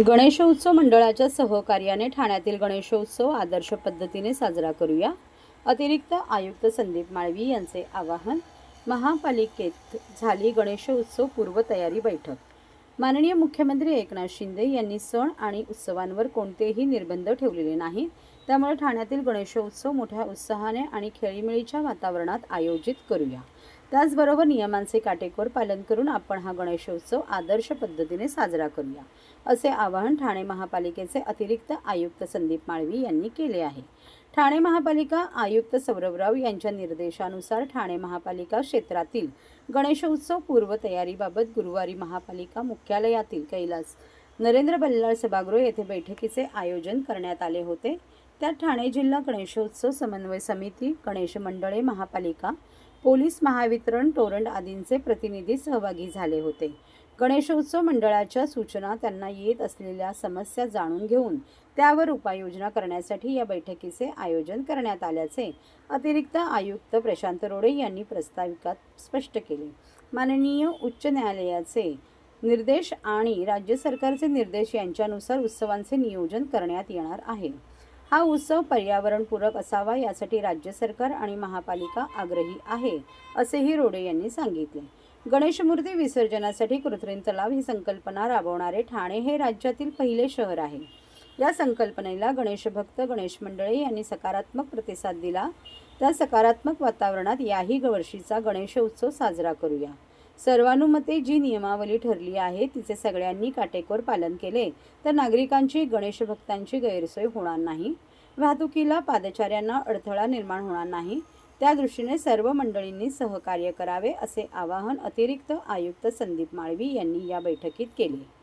गणेशोत्सव मंडळाच्या सहकार्याने ठाण्यातील गणेशोत्सव आदर्श पद्धतीने साजरा करूया. अतिरिक्त आयुक्त संदीप माळवी यांचे आवाहन महापालिकेत झाली गणेशोत्सव पूर्वतयारी बैठक. माननीय मुख्यमंत्री एकनाथ शिंदे यांनी सण आणि उत्सवांवर कोणतेही निर्बंध ठेवलेले नाही त्यामुळे ठाण्यातील गणेशोत्सव मोठ्या उत्साहाने आणि खेळीमेळीच्या वातावरणात आयोजित करूया. त्याचबरोबर नियमांचे काटेकोर पालन करून आपण हा गणेशोत्सव आदर्श पद्धतीने साजरा करूया असे आवाहन ठाणे महापालिकेचे अतिरिक्त आयुक्त संदीप माळवी यांनी केले आहे. ठाणे महापालिका आयुक्त सौरभराव यांच्या निर्देशानुसार ठाणे महापालिका क्षेत्रातील गणेशोत्सव पूर्वतयारीबाबत गुरुवारी महापालिका मुख्यालयातील कैलास नरेंद्र बल्लाळ सभागृह येथे बैठकीचे आयोजन करण्यात आले होते. त्यात ठाणे जिल्हा गणेशोत्सव समन्वय समिती गणेश मंडळे महापालिका पोलीस महावितरण टोरंट आदींचे प्रतिनिधी सहभागी झाले होते. गणेशोत्सव मंडळाच्या सूचना त्यांना येत असलेल्या समस्या जाणून घेऊन त्यावर उपाययोजना करण्यासाठी या बैठकीचे आयोजन करण्यात आल्याचे अतिरिक्त आयुक्त प्रशांत रोडे यांनी प्रस्ताविकात स्पष्ट केले. माननीय उच्च न्यायालयाचे निर्देश आणि राज्य सरकारचे निर्देश यांच्यानुसार उत्सवांचे नियोजन करण्यात येणार आहे. हा उत्सव पर्यावरणपूरक असावा यासाठी राज्य सरकार आणि महापालिका आग्रही आहे असेही रोडे यांनी सांगितले. गणेशमूर्ती विसर्जनासाठी कृत्रिम तलाव ही संकल्पना राबवणारे ठाणे हे राज्यातील पहिले शहर आहे. या संकल्पनेला गणेशभक्त गणेश मंडळे यांनी सकारात्मक प्रतिसाद दिला. त्या सकारात्मक वातावरणात याही वर्षीचा गणेश उत्सव साजरा करूया. सर्वानुमते जी नियमावली ठरली आहे तिचे सगळ्यांनी काटेकोर पालन केले तर नागरिकांची गणेशभक्तांची गैरसोय होणार नाही. वाहतुकीला पादचाऱ्यांना अडथळा निर्माण होणार नाही. त्या दृष्टीने सर्व मंडळींनी सहकार्य करावे असे आवाहन अतिरिक्त आयुक्त संदीप माळवी यांनी या बैठकीत केले.